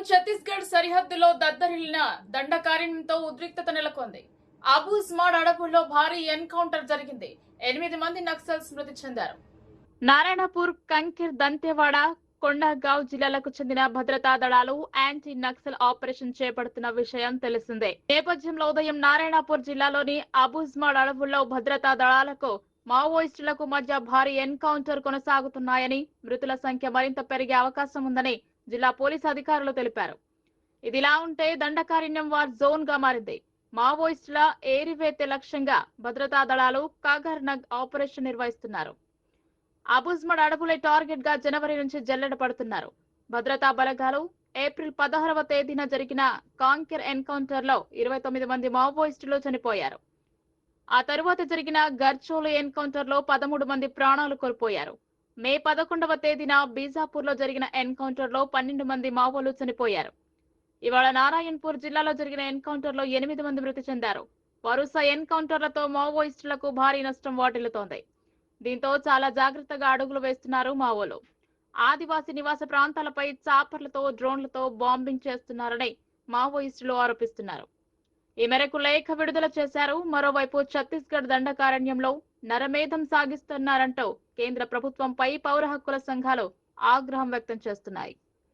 ప్రస్తుతం ఛత్తీస్గఢ్ సరిహద్దులో దద్దరిల్లిన దండకారణ్యంతో ఉద్రిక్తత నెలకొంది. అబుస్మాడ్ అడవుల్లో భారీ ఎన్కౌంటర్ జరిగింది. ఎనిమిది మంది నక్సల్స్ మృతి చెందారు. నారాయణపూర్ కంకిర్ దంతెవాడ కొండగావ్ జిల్లాలకు చెందిన భద్రతా దళాలు యాంటీ నక్సల్ ఆపరేషన్ చేపడుతున్న విషయం తెలిసిందే. నేపథ్యంలో ఉదయం నారాయణపూర్ జిల్లాలోని అబుజ్మాడ్ అడవుల్లో భద్రతా దళాలకు మావోయిస్టులకు మధ్య భారీ ఎన్కౌంటర్ కొనసాగుతున్నాయని మృతుల సంఖ్య మరింత పెరిగే అవకాశం ఉందని జిల్లా పోలీసు అధికారులు తెలిపారు. ఇదిలా ఉంటే దండకారణ్యం వార్ జోన్గా మారింది. మావోయిస్టుల ఏరివేతే లక్ష్యంగా భద్రతా దళాలు కాగర్నగ్ ఆపరేషన్ నిర్వహిస్తున్నారు. అబుజ్మడ్ అడవులే టార్గెట్గా జనవరి నుంచి జల్లెడ పడుతున్నారు. భద్రతా బలగాలు ఏప్రిల్ పదహారవ తేదీన జరిగిన కాంకెర్ ఎన్కౌంటర్లో ఇరవై తొమ్మిది మంది మావోయిస్టులు చనిపోయారు. ఆ తరువాత జరిగిన గర్చోలు ఎన్కౌంటర్లో పదమూడు మంది ప్రాణాలు కోల్పోయారు. మే పదకొండవ తేదీన బీజాపూర్లో జరిగిన ఎన్కౌంటర్లో పన్నెండు మంది మావోలు చనిపోయారు. ఇవాళ నారాయణపూర్ జిల్లాలో జరిగిన ఎన్కౌంటర్లో ఎనిమిది మంది మృతి చెందారు. వరుస ఎన్కౌంటర్లతో మావోయిస్టులకు భారీ నష్టం వాటిల్లుతోంది. దీంతో చాలా జాగ్రత్తగా అడుగులు వేస్తున్నారు మావోలు. ఆదివాసీ నివాస ప్రాంతాలపై చాపర్లతో డ్రోన్లతో బాంబింగ్ చేస్తున్నారని మావోయిస్టులు ఆరోపిస్తున్నారు. ఈ మేరకు లేఖ విడుదల చేశారు. మరోవైపు ఛత్తీస్గఢ్ దండకారణ్యంలో నరమేధం సాగిస్తున్నారంటూ కేంద్ర ప్రభుత్వంపై పౌర హక్కుల సంఘాలు ఆగ్రహం వ్యక్తం చేస్తున్నాయి.